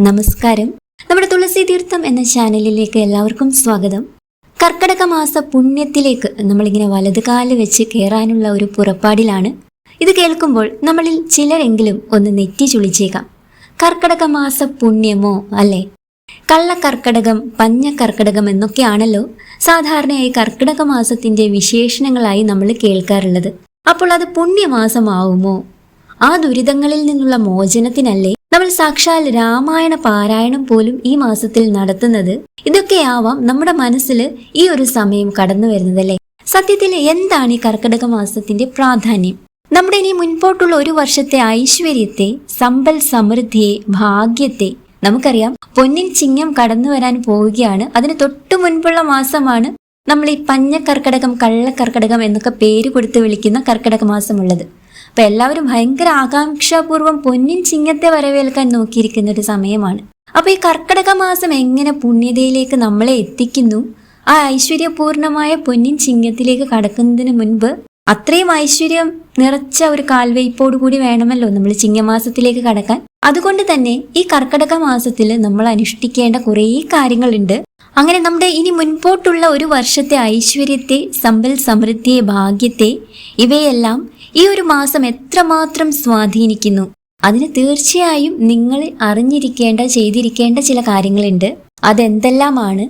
നമസ്കാരം. നമ്മുടെ തുളസി തീർത്ഥം എന്ന ചാനലിലേക്ക് എല്ലാവർക്കും സ്വാഗതം. കർക്കടക മാസ പുണ്യത്തിലേക്ക് നമ്മളിങ്ങനെ വലത് കാൽ വെച്ച് കയറാനുള്ള ഒരു പുറപ്പാടിലാണ്. ഇത് കേൾക്കുമ്പോൾ നമ്മളിൽ ചിലരെങ്കിലും ഒന്ന് നെറ്റി ചുളിച്ചേക്കാം. കർക്കടക മാസ പുണ്യമോ അല്ലേ? പഞ്ഞ കർക്കടകം എന്നൊക്കെയാണല്ലോ സാധാരണയായി കർക്കടക മാസത്തിന്റെ വിശേഷണങ്ങളായി നമ്മൾ കേൾക്കാറുള്ളത്. അപ്പോൾ അത് പുണ്യമാസമാവുമോ? ആ ദുരിതങ്ങളിൽ നിന്നുള്ള മോചനത്തിനല്ലേ നമ്മൾ സാക്ഷാൽ രാമായണ പാരായണം പോലും ഈ മാസത്തിൽ നടത്തുന്നത്? ഇതൊക്കെയാവാം നമ്മുടെ മനസ്സിൽ ഈ ഒരു സമയം കടന്നു വരുന്നതല്ലേ? സത്യത്തിൽ എന്താണ് ഈ കർക്കിടക മാസത്തിന്റെ പ്രാധാന്യം? നമ്മുടെ ഇനി മുൻപോട്ടുള്ള ഒരു വർഷത്തെ ഐശ്വര്യത്തെ സമ്പൽ സമൃദ്ധിയെ ഭാഗ്യത്തെ നമുക്കറിയാം. പൊന്നിൻ ചിങ്ങം കടന്നു വരാൻ പോവുകയാണ്. അതിന് തൊട്ടു മുൻപുള്ള മാസമാണ് നമ്മൾ ഈ പഞ്ഞ കർക്കടകം കള്ളക്കർക്കടകം എന്നൊക്കെ പേര് കൊടുത്ത് വിളിക്കുന്ന കർക്കടക മാസമുള്ളത്. അപ്പൊ എല്ലാവരും ഭയങ്കര ആകാംക്ഷാപൂർവം പൊന്നിൻ ചിങ്ങത്തെ വരവേൽക്കാൻ നോക്കിയിരിക്കുന്ന ഒരു സമയമാണ്. അപ്പൊ ഈ കർക്കടക മാസം എങ്ങനെ പുണ്യതയിലേക്ക് നമ്മളെ എത്തിക്കുന്നു? ആ ഐശ്വര്യപൂർണമായ പൊന്നിൻ ചിങ്ങത്തിലേക്ക് കടക്കുന്നതിന് മുൻപ് അത്രയും ഐശ്വര്യം നിറച്ച ഒരു കാൽവയ്പോടു കൂടി വേണമല്ലോ നമ്മൾ ചിങ്ങമാസത്തിലേക്ക് കടക്കാൻ. അതുകൊണ്ട് തന്നെ ഈ കർക്കടക മാസത്തിൽ നമ്മൾ അനുഷ്ഠിക്കേണ്ട കുറേ കാര്യങ്ങളുണ്ട്. അങ്ങനെ നമ്മുടെ ഇനി മുൻപോട്ടുള്ള ഒരു വർഷത്തെ ഐശ്വര്യത്തെ സമ്പൽ സമൃദ്ധിയെ ഭാഗ്യത്തെ ഇവയെല്ലാം ഈ ഒരു മാസം എത്രമാത്രം സ്വാധീനിക്കുന്നു? അതിന് തീർച്ചയായും നിങ്ങൾ അറിഞ്ഞിരിക്കേണ്ട ചെയ്തിരിക്കേണ്ട ചില കാര്യങ്ങളുണ്ട്. അതെന്തെല്ലാമാണ്?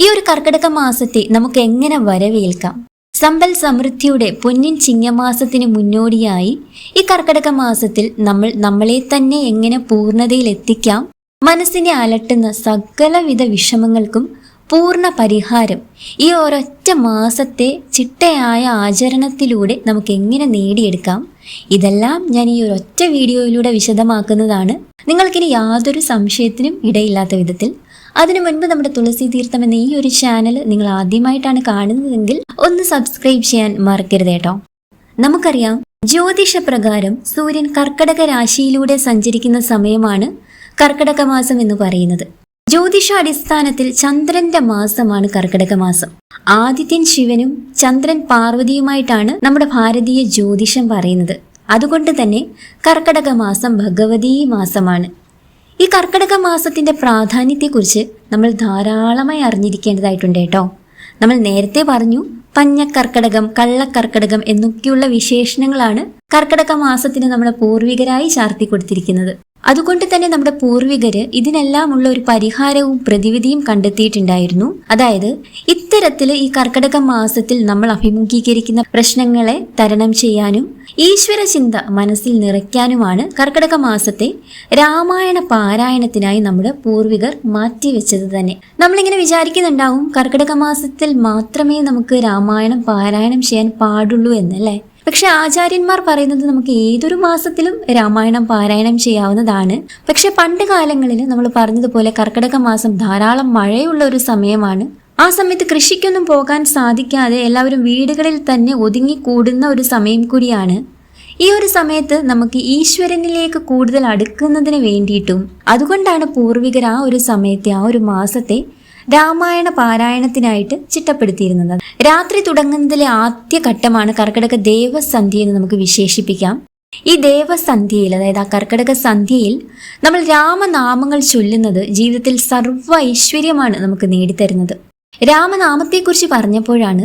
ഈ ഒരു കർക്കിടക മാസത്തെ നമുക്ക് എങ്ങനെ വരവേൽക്കാം? സമ്പൽ സമൃദ്ധിയുടെ പൊന്നിൻ ചിങ്ങമാസത്തിന് മുന്നോടിയായി ഈ കർക്കിടക മാസത്തിൽ നമ്മൾ നമ്മളെ തന്നെ എങ്ങനെ പൂർണതയിൽ എത്തിക്കാം മനസ്സിനെ അലട്ടുന്ന സകലവിധ വിഷമങ്ങൾക്കും പൂർണ പരിഹാരം. ഈ ഒരൊറ്റ മാസത്തെ ചിട്ടയായ ആചരണത്തിലൂടെ നമുക്ക് എങ്ങനെ നേടിയെടുക്കാം? ഇതെല്ലാം ഞാൻ ഈ ഒരൊറ്റ വീഡിയോയിലൂടെ വിശദമാക്കുന്നതാണ്. നിങ്ങൾക്കിനി യാതൊരു സംശയത്തിനും ഇടയില്ലാത്ത വിധത്തിൽ. അതിനു മുൻപ് നമ്മുടെ തുളസി തീർത്ഥം എന്ന ഈ ഒരു ചാനൽ നിങ്ങൾ ആദ്യമായിട്ടാണ് കാണുന്നതെങ്കിൽ ഒന്ന് സബ്സ്ക്രൈബ് ചെയ്യാൻ മറക്കരുത് കേട്ടോ. നമുക്കറിയാം ജ്യോതിഷപ്രകാരം സൂര്യൻ കർക്കടക രാശിയിലൂടെ സഞ്ചരിക്കുന്ന സമയമാണ് കർക്കടക മാസം എന്ന് പറയുന്നത്. ജ്യോതിഷ അടിസ്ഥാനത്തിൽ ചന്ദ്രന്റെ മാസമാണ് കർക്കിടക മാസം. ആദിത്യൻ ശിവനും ചന്ദ്രൻ പാർവതിയുമായിട്ടാണ് നമ്മുടെ ഭാരതീയ ജ്യോതിഷം പറയുന്നത്. അതുകൊണ്ട് തന്നെ കർക്കിടക മാസം ഭഗവതീ മാസമാണ്. ഈ കർക്കിടക മാസത്തിന്റെ പ്രാധാന്യത്തെക്കുറിച്ച് നമ്മൾ ധാരാളമായി അറിഞ്ഞിരിക്കേണ്ടതായിട്ടുണ്ട് കേട്ടോ. നമ്മൾ നേരത്തെ പറഞ്ഞു പഞ്ഞക്കർക്കടകം കള്ളക്കർക്കടകം എന്നൊക്കെയുള്ള വിശേഷണങ്ങളാണ് കർക്കടക മാസത്തിന് നമ്മുടെ പൂർവികരായി ചാർത്തി കൊടുത്തിരിക്കുന്നത്. അതുകൊണ്ട് തന്നെ നമ്മുടെ പൂർവികര് ഇതിനെല്ലാമുള്ള ഒരു പരിഹാരവും പ്രതിവിധിയും കണ്ടെത്തിയിട്ടുണ്ടായിരുന്നു. അതായത് ഇത്തരത്തിൽ ഈ കർക്കിടക മാസത്തിൽ നമ്മൾ അഭിമുഖീകരിക്കുന്ന പ്രശ്നങ്ങളെ തരണം ചെയ്യാനും ഈശ്വര ചിന്ത മനസ്സിൽ നിറയ്ക്കാനുമാണ് കർക്കിടക മാസത്തെ രാമായണ പാരായണത്തിനായി നമ്മുടെ പൂർവികർ മാറ്റിവെച്ചത് തന്നെ. നമ്മളിങ്ങനെ വിചാരിക്കുന്നുണ്ടാവും കർക്കിടക മാസത്തിൽ മാത്രമേ നമുക്ക് രാമായണം പാരായണം ചെയ്യാൻ പാടുള്ളൂ എന്നല്ലേ പക്ഷെ ആചാര്യന്മാർ പറയുന്നത് നമുക്ക് ഏതൊരു മാസത്തിലും രാമായണം പാരായണം ചെയ്യാവുന്നതാണ്. പക്ഷെ പണ്ട് കാലങ്ങളിൽ നമ്മൾ പറഞ്ഞതുപോലെ കർക്കിടക മാസം ധാരാളം മഴയുള്ള ഒരു സമയമാണ്. ആ സമയത്ത് കൃഷിക്കൊന്നും പോകാൻ സാധിക്കാതെ എല്ലാവരും വീടുകളിൽ തന്നെ ഒതുങ്ങി കൂടുന്ന ഒരു സമയം കൂടിയാണ്. ഈ ഒരു സമയത്ത് നമുക്ക് ഈശ്വരനിലേക്ക് കൂടുതൽ അടുക്കുന്നതിന് വേണ്ടിയിട്ടും അതുകൊണ്ടാണ് പൂർവികർ ആ ഒരു സമയത്തെ ആ ഒരു മാസത്തെ രാമായണ പാരായണത്തിനായിട്ട് ചിട്ടപ്പെടുത്തിയിരുന്നത്. രാത്രി തുടങ്ങുന്നതിലെ ആദ്യ ഘട്ടമാണ് കർക്കിടക ദേവസന്ധ്യ എന്ന് നമുക്ക് വിശേഷിപ്പിക്കാം. ഈ ദേവസന്ധ്യയിൽ അതായത് ആ കർക്കിടക സന്ധ്യയിൽ നമ്മൾ രാമനാമങ്ങൾ ചൊല്ലുന്നത് ജീവിതത്തിൽ സർവ ഐശ്വര്യമാണ് നമുക്ക് നേടിത്തരുന്നത്. രാമനാമത്തെക്കുറിച്ച് പറഞ്ഞപ്പോഴാണ്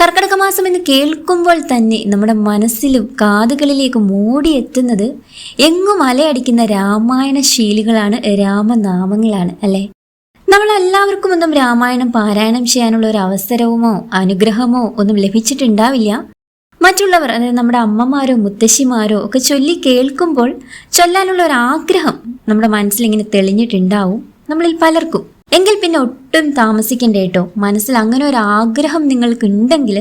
കർക്കിടക മാസം എന്ന് കേൾക്കുമ്പോൾ തന്നെ നമ്മുടെ മനസ്സിലും കാതുകളിലേക്കും ഓടിയെത്തുന്നത് എങ്ങും അലയടിക്കുന്ന രാമായണ ശീലുകളാണ് രാമനാമങ്ങളാണ് അല്ലേ? നമ്മളെല്ലാവർക്കും ഒന്നും രാമായണം പാരായണം ചെയ്യാനുള്ള ഒരു അവസരവുമോ അനുഗ്രഹമോ ഒന്നും ലഭിച്ചിട്ടുണ്ടാവില്ല. മറ്റുള്ളവർ അതായത് നമ്മുടെ അമ്മമാരോ മുത്തശ്ശിമാരോ ഒക്കെ ചൊല്ലി കേൾക്കുമ്പോൾ ചൊല്ലാനുള്ള ഒരു ആഗ്രഹം നമ്മുടെ മനസ്സിൽ ഇങ്ങനെ തെളിഞ്ഞിട്ടുണ്ടാവും. നമ്മളിൽ പലർക്കും. എങ്കിൽ പിന്നെ ഒട്ടും താമസിക്കേണ്ട കേട്ടോ മനസ്സിൽ അങ്ങനെ ഒരു ആഗ്രഹം നിങ്ങൾക്കുണ്ടെങ്കിൽ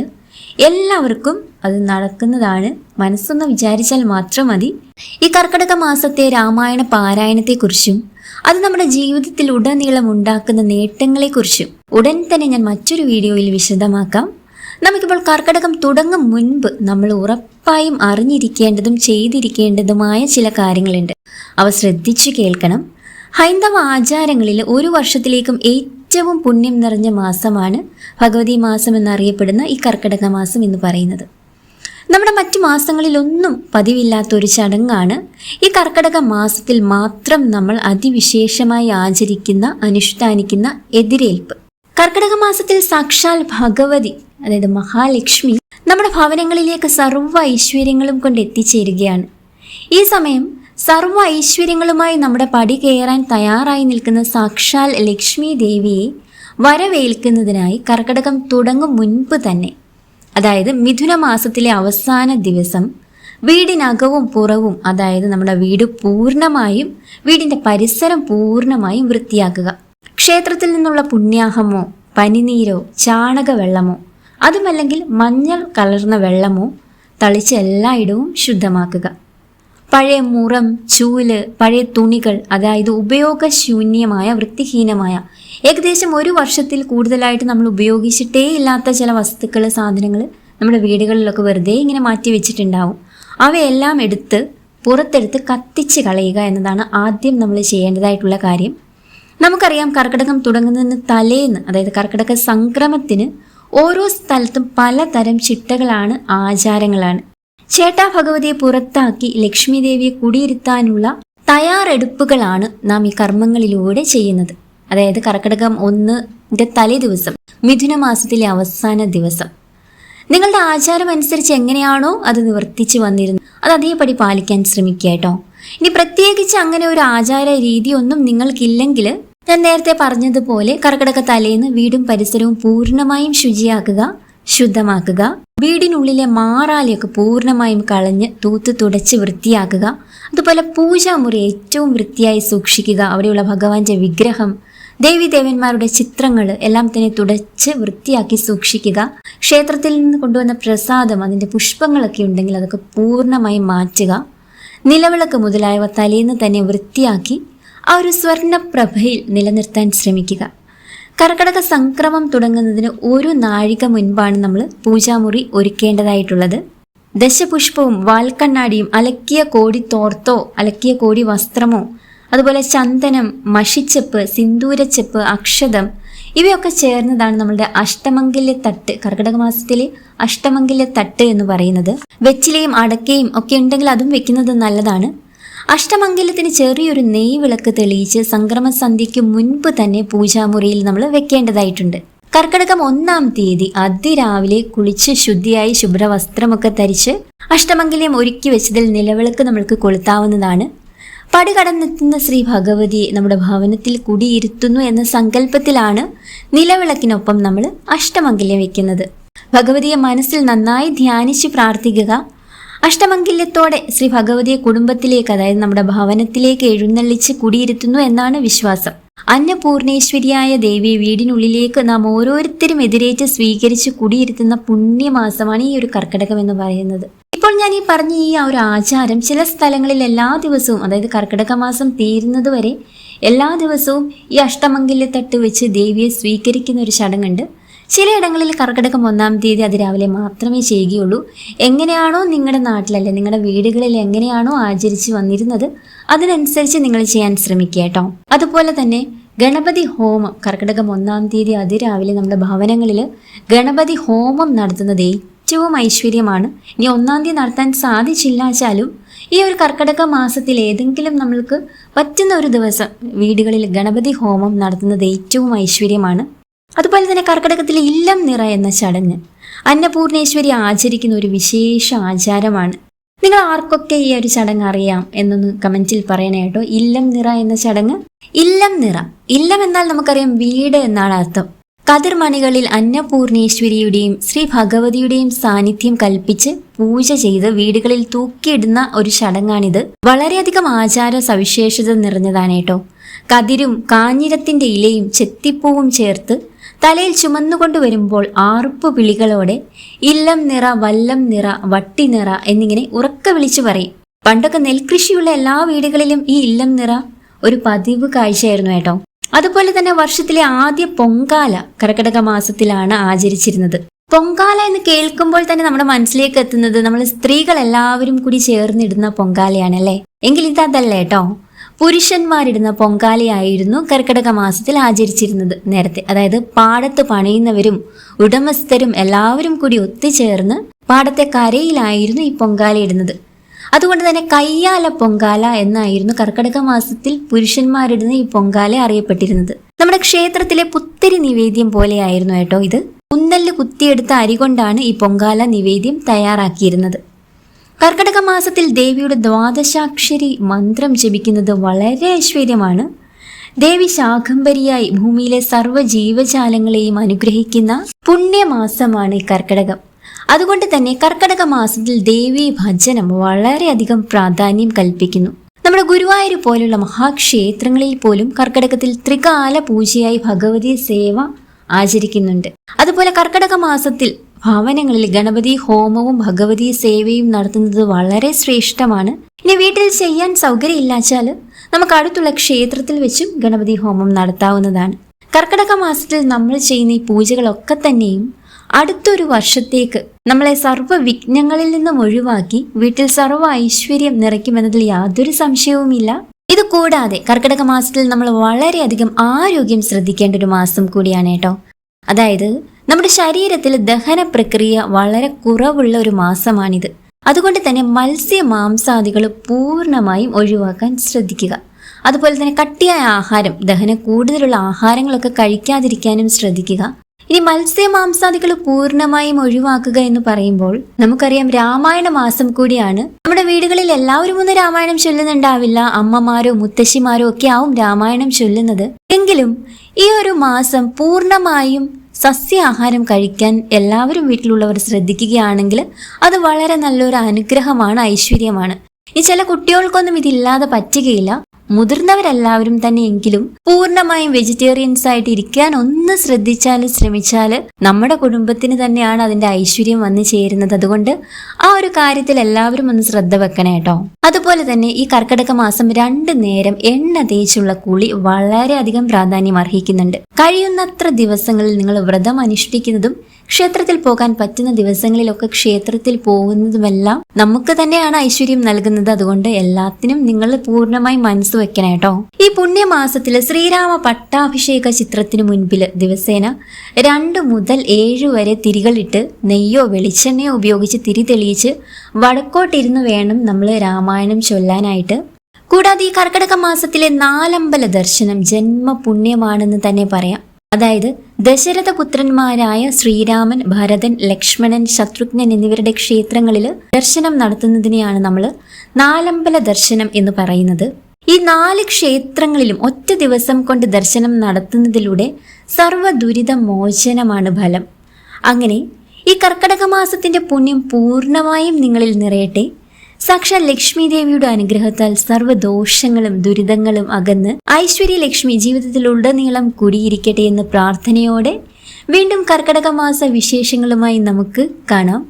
എല്ലാവർക്കും അത് നടക്കുന്നതാണ്. മനസ്സൊന്ന് വിചാരിച്ചാൽ മാത്രം മതി. ഈ കർക്കിടക മാസത്തെ രാമായണ പാരായണത്തെക്കുറിച്ചും അത് നമ്മുടെ ജീവിതത്തിൽ ഉടനീളം ഉണ്ടാക്കുന്ന നേട്ടങ്ങളെക്കുറിച്ചും ഉടൻ തന്നെ ഞാൻ മറ്റൊരു വീഡിയോയിൽ വിശദമാക്കാം. നമുക്കിപ്പോൾ കർക്കടകം തുടങ്ങും മുൻപ് നമ്മൾ ഉറപ്പായും അറിഞ്ഞിരിക്കേണ്ടതും ചെയ്തിരിക്കേണ്ടതുമായ ചില കാര്യങ്ങളുണ്ട്. അവ ശ്രദ്ധിച്ചു കേൾക്കണം. ഹൈന്ദവ ആചാരങ്ങളിൽ ഒരു വർഷത്തിലേക്കും ഏറ്റവും പുണ്യം നിറഞ്ഞ മാസമാണ് ഭഗവതി മാസം എന്നറിയപ്പെടുന്ന ഈ കർക്കിടക മാസം എന്ന് പറയുന്നത്. നമ്മുടെ മറ്റു മാസങ്ങളിലൊന്നും പതിവില്ലാത്ത ഒരു ചടങ്ങാണ്. ഈ കർക്കടക മാസത്തിൽ മാത്രം നമ്മൾ അതിവിശേഷമായി ആചരിക്കുന്ന അനുഷ്ഠാനിക്കുന്ന എതിരേൽപ്പ്. കർക്കടക മാസത്തിൽ സാക്ഷാൽ ഭഗവതി അതായത് മഹാലക്ഷ്മി നമ്മുടെ ഭവനങ്ങളിലേക്ക് സർവ ഐശ്വര്യങ്ങളും കൊണ്ട് എത്തിച്ചേരുകയാണ്. ഈ സമയം സർവ ഐശ്വര്യങ്ങളുമായി നമ്മുടെ പടി കയറാൻ തയ്യാറായി നിൽക്കുന്ന സാക്ഷാൽ ലക്ഷ്മി ദേവിയെ വരവേൽക്കുന്നതിനായി കർക്കടകം തുടങ്ങും മുൻപ് തന്നെ അതായത് മിഥുന മാസത്തിലെ അവസാന ദിവസം വീടിനകവും പുറവും അതായത് നമ്മുടെ വീട് പൂർണമായും വീടിന്റെ പരിസരം പൂർണമായും വൃത്തിയാക്കുക. ക്ഷേത്രത്തിൽ നിന്നുള്ള പുണ്യാഹമോ പനിനീരോ ചാണകവെള്ളമോ അതുമല്ലെങ്കിൽ മഞ്ഞൾ കലർന്ന വെള്ളമോ തളിച്ച് എല്ലായിടവും ശുദ്ധമാക്കുക. പഴയ മുറം ചൂൽ പഴയ തുണികൾ അതായത് ഉപയോഗശൂന്യമായ വൃത്തിഹീനമായ. ഏകദേശം ഒരു വർഷത്തിൽ കൂടുതലായിട്ട് നമ്മൾ ഉപയോഗിച്ചിട്ടേ ഇല്ലാത്ത ചില വസ്തുക്കൾ സാധനങ്ങൾ നമ്മുടെ വീടുകളിലൊക്കെ വെറുതെ ഇങ്ങനെ മാറ്റി വെച്ചിട്ടുണ്ടാവും. അവയെല്ലാം എടുത്ത് പുറത്തെടുത്ത് കത്തിച്ച് കളയുക എന്നതാണ് ആദ്യം നമ്മൾ ചെയ്യേണ്ടതായിട്ടുള്ള കാര്യം. നമുക്കറിയാം കർക്കിടകം തുടങ്ങുന്നതിന് തലേന്ന് അതായത് കർക്കിടക സംക്രമത്തിന് ഓരോ സ്ഥലത്തും പലതരം ചിട്ടകളാണ് ആചാരങ്ങളാണ്. ചേട്ടാ ഭഗവതിയെ പുറത്താക്കി ലക്ഷ്മി ദേവിയെ കുടിയിരുത്താനുള്ള തയ്യാറെടുപ്പുകളാണ് നാം ഈ കർമ്മങ്ങളിലൂടെ ചെയ്യുന്നത്. അതായത് കർക്കിടകം ഒന്നിന്റെ തലേ ദിവസം മിഥുന മാസത്തിലെ അവസാന ദിവസം. നിങ്ങളുടെ ആചാരം അനുസരിച്ച് എങ്ങനെയാണോ അത് നിവർത്തിച്ച് വന്നിരുന്നത് അത് അതേപടി പാലിക്കാൻ ശ്രമിക്കുക കേട്ടോ. ഇനി പ്രത്യേകിച്ച് അങ്ങനെ ഒരു ആചാര രീതിയൊന്നും നിങ്ങൾക്കില്ലെങ്കിൽ ഞാൻ നേരത്തെ പറഞ്ഞതുപോലെ കർക്കിടക തലേന്ന് വീടും പരിസരവും പൂർണമായും ശുചിയാക്കുക ശുദ്ധമാക്കുക. വീടിനുള്ളിലെ മാറാലിയൊക്കെ പൂർണമായും കളഞ്ഞ് തൂത്ത് തുടച്ച് വൃത്തിയാക്കുക. അതുപോലെ പൂജാമുറി ഏറ്റവും വൃത്തിയായി സൂക്ഷിക്കുക. അവിടെയുള്ള ഭഗവാന്റെ വിഗ്രഹം ദേവിദേവന്മാരുടെ ചിത്രങ്ങൾ എല്ലാം തന്നെ തുടച്ച് വൃത്തിയാക്കി സൂക്ഷിക്കുക. ക്ഷേത്രത്തിൽ നിന്ന് കൊണ്ടുവന്ന പ്രസാദം അതിന്റെ പുഷ്പങ്ങളൊക്കെ ഉണ്ടെങ്കിൽ അതൊക്കെ പൂർണമായും മാറ്റുക. നിലവിളക്ക് മുതലായവ തലേന്ന് തന്നെ വൃത്തിയാക്കി ആ ഒരു സ്വർണപ്രഭയിൽ നിലനിർത്താൻ ശ്രമിക്കുക. കർക്കടക സംക്രമം തുടങ്ങുന്നതിന് ഒരു നാഴിക മുൻപാണ് നമ്മൾ പൂജാമുറി ഒരുക്കേണ്ടതായിട്ടുള്ളത്. ദശപുഷ്പവും വാൽക്കണ്ണാടിയും അലക്കിയ കോടി തോർത്തോ അലക്കിയ കോടി വസ്ത്രമോ അതുപോലെ ചന്ദനം മഷിച്ചെപ്പ് സിന്ദൂരച്ചെപ്പ് അക്ഷതം ഇവയൊക്കെ ചേർന്നതാണ് നമ്മളുടെ അഷ്ടമംഗല്യ തട്ട് കർക്കിടക മാസത്തിലെ അഷ്ടമംഗല്യ തട്ട് എന്ന് പറയുന്നത്. വെച്ചിലയും അടക്കയും ഒക്കെ ഉണ്ടെങ്കിൽ അതും വെക്കുന്നത് നല്ലതാണ്. അഷ്ടമംഗല്യത്തിന് ചെറിയൊരു നെയ് വിളക്ക് തെളിയിച്ച് സംക്രമസന്ധ്യയ്ക്ക് മുൻപ് തന്നെ പൂജാമുറിയിൽ നമ്മൾ വെക്കേണ്ടതായിട്ടുണ്ട്. കർക്കിടകം ഒന്നാം തീയതി അതിരാവിലെ കുളിച്ച് ശുദ്ധിയായി ശുഭ്രവസ്ത്രമൊക്കെ ധരിച്ച് അഷ്ടമംഗല്യം ഒരുക്കി വെച്ചതിൽ നിലവിളക്ക് നമ്മൾക്ക് കൊളുത്താവുന്നതാണ്. പടി കടന്നെത്തുന്ന ശ്രീ ഭഗവതിയെ നമ്മുടെ ഭവനത്തിൽ കുടിയിരുത്തുന്നു എന്ന സങ്കല്പത്തിലാണ് നിലവിളക്കിനൊപ്പം നമ്മൾ അഷ്ടമംഗല്യം വെക്കുന്നത്. ഭഗവതിയെ മനസ്സിൽ നന്നായി ധ്യാനിച്ച് പ്രാർത്ഥിക്കുക. അഷ്ടമംഗല്യത്തോടെ ശ്രീ ഭഗവതിയെ കുടുംബത്തിലേക്ക് അതായത് നമ്മുടെ ഭവനത്തിലേക്ക് എഴുന്നള്ളിച്ച് കുടിയിരുത്തുന്നു എന്നാണ് വിശ്വാസം. അന്നപൂർണേശ്വരിയായ ദേവിയെ വീടിനുള്ളിലേക്ക് നാം ഓരോരുത്തരും എതിരേറ്റ് സ്വീകരിച്ച് കുടിയിരുത്തുന്ന പുണ്യമാസമാണ് ഈ ഒരു കർക്കിടകം എന്ന് പറയുന്നത്. ഇപ്പോൾ ഞാൻ ഈ പറഞ്ഞ ഈ ഒരു ആചാരം ചില സ്ഥലങ്ങളിൽ എല്ലാ ദിവസവും അതായത് കർക്കിടക മാസം തീരുന്നതുവരെ എല്ലാ ദിവസവും ഈ അഷ്ടമംഗല്യത്തട്ട് വെച്ച് ദേവിയെ സ്വീകരിക്കുന്ന ഒരു ചടങ്ങുണ്ട്. ചിലയിടങ്ങളിൽ കർക്കിടകം ഒന്നാം തീയതി അതിരാവിലെ മാത്രമേ ചെയ്യുകയുള്ളൂ. എങ്ങനെയാണോ നിങ്ങളുടെ നാട്ടിലല്ലേ നിങ്ങളുടെ വീടുകളിൽ എങ്ങനെയാണോ ആചരിച്ച് വന്നിരുന്നത് അതിനനുസരിച്ച് നിങ്ങൾ ചെയ്യാൻ ശ്രമിക്കുക കേട്ടോ. അതുപോലെ തന്നെ ഗണപതി ഹോമം കർക്കിടകം ഒന്നാം തീയതി അതിരാവിലെ നമ്മുടെ ഭവനങ്ങളിൽ ഗണപതി ഹോമം നടത്തുന്നത് ഏറ്റവും ഐശ്വര്യമാണ്. ഇനി ഒന്നാം തീയതി നടത്താൻ സാധിച്ചില്ലാച്ചാലും ഈ ഒരു കർക്കിടക മാസത്തിൽ ഏതെങ്കിലും നമ്മൾക്ക് പറ്റുന്ന ഒരു ദിവസം വീടുകളിൽ ഗണപതി ഹോമം നടത്തുന്നത് ഏറ്റവും ഐശ്വര്യമാണ്. അതുപോലെ തന്നെ കർക്കിടകത്തിലെ ഇല്ലം നിറ എന്ന ചടങ്ങ് അന്നപൂർണേശ്വരി ആചരിക്കുന്ന ഒരു വിശേഷ ആചാരമാണ്. നിങ്ങൾ ആർക്കൊക്കെ ഈ ഒരു ചടങ്ങ് അറിയാം എന്നൊന്ന് കമന്റിൽ പറയണേ കേട്ടോ. ഇല്ലം നിറ എന്ന ചടങ്ങ്. ഇല്ലം നിറ. ഇല്ലം എന്നാൽ നമുക്കറിയാം വീട് എന്നാണ് അർത്ഥം. കതിർമണികളിൽ അന്നപൂർണേശ്വരിയുടെയും ശ്രീ ഭഗവതിയുടെയും സാന്നിധ്യം കൽപ്പിച്ച് പൂജ ചെയ്ത് വീടുകളിൽ തൂക്കിയിടുന്ന ഒരു ചടങ്ങാണിത്. വളരെയധികം ആചാര സവിശേഷത നിറഞ്ഞതാണ് കേട്ടോ. കതിരും കാഞ്ഞിരത്തിന്റെ ഇലയും ചെത്തിപ്പൂവും ചേർത്ത് തലയിൽ ചുമന്നുകൊണ്ട് വരുമ്പോൾ ആറുപ്പ് വിളികളോടെ ഇല്ലം നിറ വല്ലം നിറ വട്ടി നിറ എന്നിങ്ങനെ ഉറക്ക വിളിച്ചു പറയും. പണ്ടൊക്കെ നെൽകൃഷിയുള്ള എല്ലാ വീടുകളിലും ഈ ഇല്ലം നിറ ഒരു പതിവ് കാഴ്ചയായിരുന്നു കേട്ടോ. അതുപോലെ തന്നെ വർഷത്തിലെ ആദ്യ പൊങ്കാല കർക്കിടക മാസത്തിലാണ് ആചരിച്ചിരുന്നത്. പൊങ്കാല എന്ന് കേൾക്കുമ്പോൾ തന്നെ നമ്മുടെ മനസ്സിലേക്ക് എത്തുന്നത് നമ്മൾ സ്ത്രീകൾ എല്ലാവരും കൂടി ചേർന്നിടുന്ന പൊങ്കാലയാണല്ലേ എങ്കിൽ ഇതല്ല കേട്ടോ. പുരുഷന്മാരിടുന്ന പൊങ്കാലയായിരുന്നു കർക്കിടക മാസത്തിൽ ആചരിച്ചിരുന്നത്. നേരത്തെ അതായത് പാടത്ത് പണിയുന്നവരും ഉടമസ്ഥരും എല്ലാവരും കൂടി ഒത്തുചേർന്ന് പാടത്തെ കരയിലായിരുന്നു ഈ പൊങ്കാലയിടുന്നത് അതുകൊണ്ട് തന്നെ കയ്യാല പൊങ്കാല എന്നായിരുന്നു കർക്കിടക മാസത്തിൽ പുരുഷന്മാരിടുന്ന ഈ പൊങ്കാല അറിയപ്പെട്ടിരുന്നത്. നമ്മുടെ ക്ഷേത്രത്തിലെ പുത്തരി നിവേദ്യം പോലെയായിരുന്നു കേട്ടോ ഇത്. കുന്നൽ കുത്തിയെടുത്ത അരി കൊണ്ടാണ് ഈ പൊങ്കാല നിവേദ്യം തയ്യാറാക്കിയിരുന്നത്. കർക്കടക മാസത്തിൽ ദേവിയുടെ ദ്വാദശാക്ഷരി മന്ത്രം ജപിക്കുന്നത് വളരെ ഐശ്വര്യമാണ്. ദേവി ശാഖംബരിയായി ഭൂമിയിലെ സർവ ജീവജാലങ്ങളെയും അനുഗ്രഹിക്കുന്ന പുണ്യമാസമാണ് കർക്കടകം. അതുകൊണ്ട് തന്നെ കർക്കടക മാസത്തിൽ ദേവി ഭജനം വളരെയധികം പ്രാധാന്യം കൽപ്പിക്കുന്നു. നമ്മുടെ ഗുരുവായൂർ പോലുള്ള മഹാക്ഷേത്രങ്ങളിൽ പോലും കർക്കടകത്തിൽ ത്രികാല പൂജയായി ഭഗവതി സേവ ആചരിക്കുന്നുണ്ട്. അതുപോലെ കർക്കടക മാസത്തിൽ ഭവനങ്ങളിൽ ഗണപതി ഹോമവും ഭഗവതി സേവയും നടത്തുന്നത് വളരെ ശ്രേഷ്ഠമാണ്. ഇനി വീട്ടിൽ ചെയ്യാൻ സൗകര്യമില്ലാച്ചാൽ നമുക്ക് അടുത്തുള്ള ക്ഷേത്രത്തിൽ വെച്ചും ഗണപതി ഹോമം നടത്താവുന്നതാണ്. കർക്കിടക മാസത്തിൽ നമ്മൾ ചെയ്യുന്ന ഈ പൂജകളൊക്കെ തന്നെയും അടുത്തൊരു വർഷത്തേക്ക് നമ്മളെ സർവ വിഘ്നങ്ങളിൽ നിന്നും ഒഴിവാക്കി വീട്ടിൽ സർവ ഐശ്വര്യം നിറയ്ക്കുമെന്നതിൽ യാതൊരു സംശയവുമില്ല. ഇത് കൂടാതെ കർക്കിടക മാസത്തിൽ നമ്മൾ വളരെയധികം ആരോഗ്യം ശ്രദ്ധിക്കേണ്ട ഒരു മാസം കൂടിയാണ് കേട്ടോ. അതായത് നമ്മുടെ ശരീരത്തിൽ ദഹന പ്രക്രിയ വളരെ കുറവുള്ള ഒരു മാസമാണിത്. അതുകൊണ്ട് തന്നെ മത്സ്യ മാംസാദികൾ പൂർണമായും ഒഴിവാക്കാൻ ശ്രദ്ധിക്കുക. അതുപോലെ തന്നെ കട്ടിയായ ആഹാരം ദഹന കൂടുതലുള്ള ആഹാരങ്ങളൊക്കെ കഴിക്കാതിരിക്കാനും ശ്രദ്ധിക്കുക. ഇനി മത്സ്യ മാംസാദികൾ പൂർണമായും ഒഴിവാക്കുക എന്ന് പറയുമ്പോൾ നമുക്കറിയാം രാമായണ മാസം കൂടിയാണ്. നമ്മുടെ വീടുകളിൽ എല്ലാവരും ഒന്ന് രാമായണം ചൊല്ലുന്നുണ്ടാവില്ല. അമ്മമാരോ മുത്തശ്ശിമാരോ ഒക്കെ ആവും രാമായണം ചൊല്ലുന്നത്. എങ്കിലും ഈ ഒരു മാസം പൂർണമായും സസ്യാഹാരം കഴിക്കാൻ എല്ലാവരും വീട്ടിലുള്ളവർ ശ്രദ്ധിക്കുകയാണെങ്കിൽ അത് വളരെ നല്ലൊരു അനുഗ്രഹമാണ് ഐശ്വര്യമാണ്. ഈ ചില കുട്ടികൾക്കൊന്നും ഇതില്ലാതെ പറ്റുകയില്ല. മുതിർന്നവരെല്ലാവരും തന്നെ എങ്കിലും പൂർണമായും വെജിറ്റേറിയൻസ് ആയിട്ട് ഇരിക്കാൻ ഒന്ന് ശ്രദ്ധിച്ചാൽ ശ്രമിച്ചാൽ നമ്മുടെ കുടുംബത്തിന് തന്നെയാണ് അതിന്റെ ഐശ്വര്യം വന്നു ചേരുന്നത്. അതുകൊണ്ട് ആ ഒരു കാര്യത്തിൽ എല്ലാവരും ഒന്ന് ശ്രദ്ധ വെക്കണേ കേട്ടോ അതുപോലെ തന്നെ ഈ കർക്കിടക മാസം രണ്ട് നേരം എണ്ണ തേച്ചുള്ള കുളി വളരെയധികം പ്രാധാന്യം അർഹിക്കുന്നുണ്ട്. കഴിയുന്നത്ര ദിവസങ്ങളിൽ നിങ്ങൾ വ്രതം അനുഷ്ഠിക്കുന്നതും ക്ഷേത്രത്തിൽ പോകാൻ പറ്റുന്ന ദിവസങ്ങളിലൊക്കെ ക്ഷേത്രത്തിൽ പോകുന്നതുമെല്ലാം നമുക്ക് തന്നെയാണ് ഐശ്വര്യം നൽകുന്നത്. അതുകൊണ്ട് എല്ലാത്തിനും നിങ്ങൾ പൂർണമായി മനസ്സ് വെക്കണം കേട്ടോ. ഈ പുണ്യമാസത്തിൽ ശ്രീരാമ പട്ടാഭിഷേക ചിത്രത്തിന് മുൻപിൽ ദിവസേന രണ്ട് മുതൽ ഏഴ് വരെ തിരികളിട്ട് നെയ്യോ വെളിച്ചെണ്ണയോ ഉപയോഗിച്ച് തിരി തെളിയിച്ച് വടക്കോട്ടിരുന്ന് വേണം നമ്മൾ രാമായണം ചൊല്ലാനായിട്ട്. കൂടാതെ ഈ കർക്കിടക മാസത്തിലെ നാലമ്പല ദർശനം ജന്മ പുണ്യമാണെന്ന് തന്നെ പറയാം. അതായത് ദശരഥ പുത്രന്മാരായ ശ്രീരാമൻ ഭരതൻ ലക്ഷ്മണൻ ശത്രുഘ്നൻ എന്നിവരുടെ ക്ഷേത്രങ്ങളിൽ ദർശനം നടത്തുന്നതിനെയാണ് നമ്മൾ നാലമ്പല ദർശനം എന്ന് പറയുന്നത്. ഈ നാല് ക്ഷേത്രങ്ങളിലും ഒറ്റ ദിവസം കൊണ്ട് ദർശനം നടത്തുന്നതിലൂടെ സർവ ദുരിത മോചനമാണ് ഫലം. അങ്ങനെ ഈ കർക്കടക മാസത്തിന്റെ പുണ്യം പൂർണമായും നിങ്ങളിൽ നിറയട്ടെ. സാക്ഷാൽ ലക്ഷ്മി ദേവിയുടെ അനുഗ്രഹത്താൽ സർവദോഷങ്ങളും ദുരിതങ്ങളും അകന്ന് ഐശ്വര്യ ലക്ഷ്മി ജീവിതത്തിൽ ഉടനീളം കുടിയിരിക്കട്ടെ എന്ന് പ്രാർത്ഥനയോടെ വീണ്ടും കർക്കടക മാസ വിശേഷങ്ങളുമായി നമുക്ക് കാണാം.